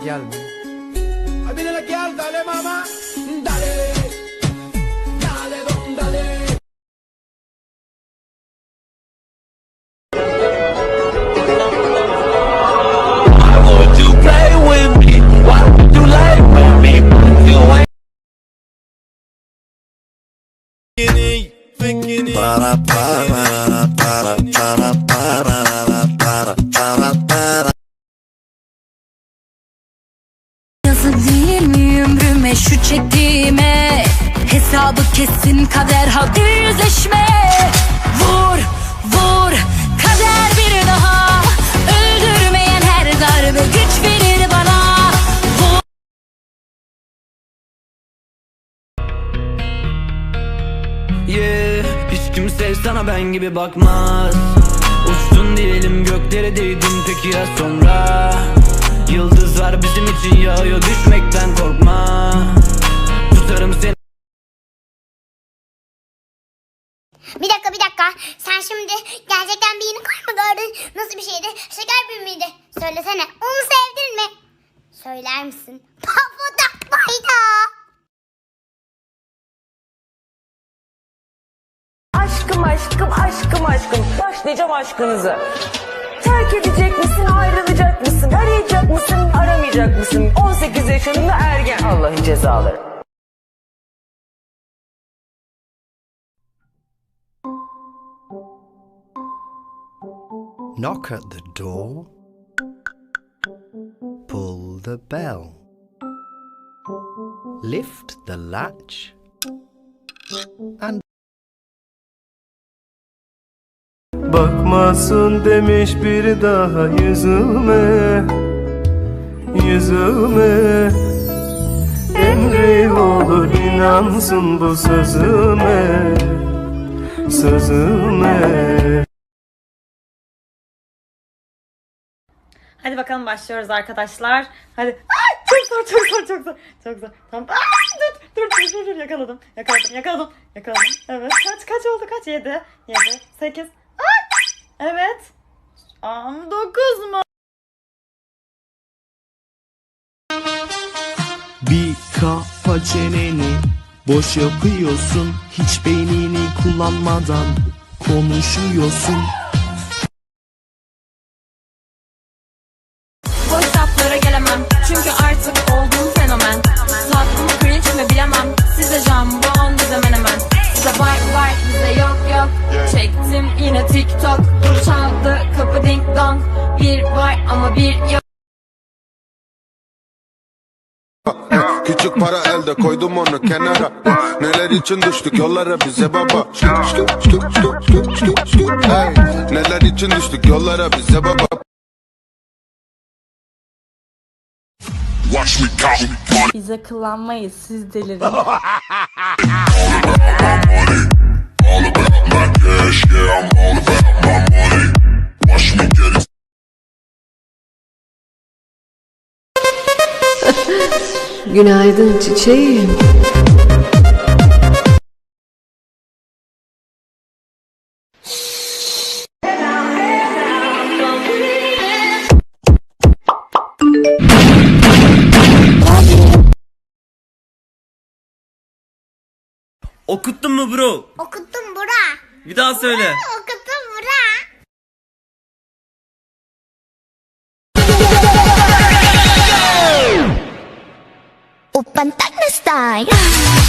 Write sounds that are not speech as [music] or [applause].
guial, man. Ahí viene la guial, dale mamá, dale. para para para para para para para Yazık değil mi ömrüme şu çektiğime? Hesabı kesin kader hadi yüzleşme. Vur vur kader bir daha. Öldürmeyen her darbe güç verir bana. Vur. Yeah, hiç kimse sana ben gibi bakmaz. Uçtun diyelim göklere değdin. Peki ya bizim için yağıyor düşmekten korkma Tutarım seni Bir dakika bir dakika. Sen şimdi gerçekten bir unicorn mu gördün? Nasıl bir şeydi? Şeker bir miydi? Söylesene. Onu sevdin mi? Söyler misin? [laughs] Pafuda fayda. Aşkım aşkım aşkım aşkım başlayacağım aşkınızı. Terk edecek misin ayrılacak mısın arayacak 18 yaşında ergen Allah'ın cezaları. Knock at the door. Pull the bell. Lift the latch. And Bakmasın demiş bir daha yüzüme Yüzüme Emri olur inansın bu sözüme Sözüme Hadi bakalım başlıyoruz arkadaşlar. Hadi. Ay çok zor çok zor çok zor. Çok zor. Tamam. Ay dur dur dur dur dur yakaladım. Yakaladım yakaladım. Yakaladım. Evet. Kaç kaç oldu kaç? 7. 7. 8. Ay. Evet. Am 9 mu? Bir kafa çeneni boş yapıyorsun Hiç beynini kullanmadan konuşuyorsun. Boş laflara gelemem çünkü artık oldum fenomen. Tatlım cringe mi bilemem size jambon bize menemen. Size bay bay bize yok yok. Çektim yine tiktok Dur çaldı kapı ding dong. Bir var ama bir yok Küçük para elde koydum onu kenara Neler için düştük yollara bize baba. Hey, Neler için düştük yollara bize baba watch me count money. Bize kıllanmayız siz delirin. [laughs] Günaydın çiçeğim. Okuttun mu bro? Okuttum bura. Bir daha söyle Okuttum my god